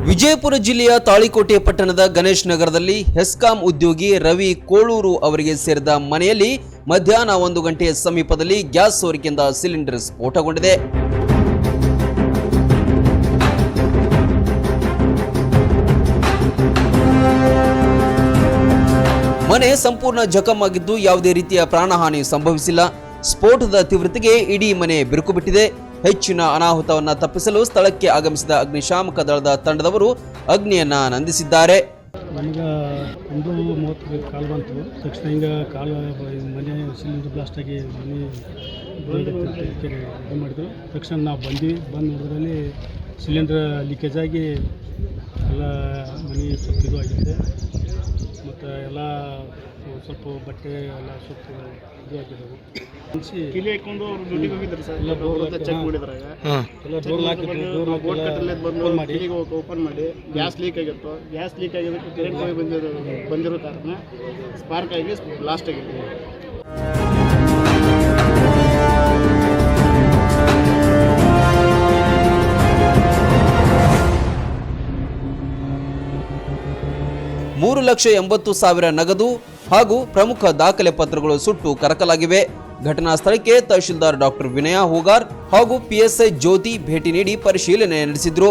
ವಿಜಯಪುರ ಜಿಲ್ಲೆಯ ತಾಳಿಕೋಟೆ ಪಟ್ಟಣದ ಗಣೇಶ್ ನಗರದಲ್ಲಿ ಹೆಸ್ಕಾಂ ಉದ್ಯೋಗಿ ರವಿ ಕೋಳೂರು ಅವರಿಗೆ ಸೇರಿದ ಮನೆಯಲ್ಲಿ ಮಧ್ಯಾಹ್ನ ಒಂದು ಗಂಟೆಯ ಸಮೀಪದಲ್ಲಿ ಗ್ಯಾಸ್ ಸೋರಿಕೆಯಿಂದ ಸಿಲಿಂಡರ್ ಸ್ಫೋಟಗೊಂಡಿದೆ. ಮನೆ ಸಂಪೂರ್ಣ ಜಖಮಾಗಿದ್ದು ಯಾವುದೇ ರೀತಿಯ ಪ್ರಾಣಹಾನಿ ಸಂಭವಿಸಿಲ್ಲ. ಸ್ಫೋಟದ ತೀವ್ರತೆಗೆ ಇಡೀ ಮನೆ ಬಿರುಕು ಬಿಟ್ಟಿದೆ. ಹೆಚ್ಚಿನ ಅನಾಹುತವನ್ನು ತಪ್ಪಿಸಲು ಸ್ಥಳಕ್ಕೆ ಆಗಮಿಸಿದ ಅಗ್ನಿಶಾಮಕ ದಳದ ತಂಡದವರು ಅಗ್ನಿಯನ್ನ ನಂದಿಸಿದ್ದಾರೆ. ನಮ್ಗೆ ಒಂದು ಮೂವತ್ತು ಕಾಲು ಬಂತು. ತಕ್ಷಣ ಹಿಂಗೆ ಕಾಲು, ಮನೆ ಸಿಲಿಂಡರ್ ಬ್ಲಾಸ್ಟ್ ಆಗಿ ಮನೆ ಇದು ಮಾಡಿದ್ರು. ತಕ್ಷಣ ನಾವು ಬಂದ್ವಿ. ಬಂದು ನೋಡಿದ್ರಲ್ಲಿ ಸಿಲಿಂಡರ್ ಲೀಕೇಜ್ ಆಗಿ ಎಲ್ಲ ಮನೆ ಇದು ಆಗಿದೆ ಮತ್ತು ಎಲ್ಲ ಸ್ವಲ್ಪ ಬಟ್ಟೆ ಎಲ್ಲ ಸ್ವಲ್ಪ ಇದಾಗಿದ್ದವು ಅನ್ಸಿ ಕಿಲಿ ಹಾಕೊಂಡು ಅವ್ರು ಡ್ಯೂಟಿಗೆ ಹೋಗಿದ್ರು ಸರ್. ಎಲ್ಲ ಡೋರ್ ಚೆಕ್ ಹಾ. ಮಾಡಿದ್ರಾಗ ಎಲ್ಲ ಡೋರ್ ಹಾಕಿದ್ರು ಡೋರ್ ಬೋಟ್ ಕಟ್ಟಲ್ಲಿ ಬಂದು ಓಪನ್ ಮಾಡಿ. ಕಿಲಿಗೆ ಓಪನ್ ಮಾಡಿ. ಗ್ಯಾಸ್ ಲೀಕ್ ಆಗಿತ್ತು. ಗ್ಯಾಸ್ ಲೀಕ್ ಆಗಿದ್ದಕ್ಕೆ ಕರೆಂಟ್ ಹೋಗಿ ಬಂದಿರೋ ಬಂದಿರೋ ಕಾರಣ ಸ್ಪಾರ್ಕ್ ಆಗಿ ಬ್ಲಾಸ್ಟ್ ಆಗಿದೆ ಮೂರು ಲಕ್ಷ ಎಂಬತ್ತು ಸಾವಿರ ನಗದು ಹಾಗೂ ಪ್ರಮುಖ ದಾಖಲೆ ಪತ್ರಗಳು ಸುಟ್ಟು ಕರಕಲಾಗಿವೆ. ಘಟನಾ ಸ್ಥಳಕ್ಕೆ ತಹಶೀಲ್ದಾರ್ ಡಾಕ್ಟರ್ ವಿನಯ ಹೋಗಾರ್ ಹಾಗೂ ಪಿಎಸ್ಐ ಜ್ಯೋತಿ ಭೇಟಿ ನೀಡಿ ಪರಿಶೀಲನೆ ನಡೆಸಿದ್ರು.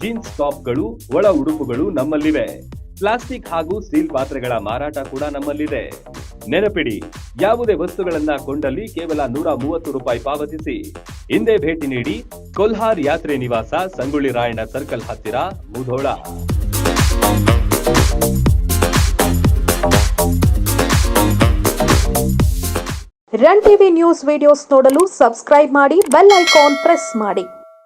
jeans ಟಾಪ್ಗಳು ಒಳ ಉಡುಪುಗಳು ನಮ್ಮಲ್ಲಿವೆ. ಪ್ಲಾಸ್ಟಿಕ್ ಹಾಗೂ ಸ್ಟೀಲ್ ಪಾತ್ರೆಗಳ ಮಾರಾಟ ಕೂಡ ನಮ್ಮಲ್ಲಿದೆ. ನೆನಪಿಡಿ, ಯಾವುದೇ ವಸ್ತುಗಳನ್ನ ಕೊಂಡಲ್ಲಿ ಕೇವಲ ನೂರ ಮೂವತ್ತು ರೂಪಾಯಿ ಪಾವತಿಸಿ. ಹಿಂದೆ ಭೇಟಿ ನೀಡಿ, ಕೊಲ್ಹಾರ್ ಯಾತ್ರೆ ನಿವಾಸ, ಸಂಗೊಳ್ಳಿ ರಾಯಣ್ಣ ಸರ್ಕಲ್ ಹತ್ತಿರ, Mudhol. Run TV news videos ನೋಡಲು ಸಬ್ಸ್ಕ್ರೈಬ್ ಮಾಡಿ, ಬೆಲ್ ಐಕಾನ್ ಪ್ರೆಸ್ ಮಾಡಿ.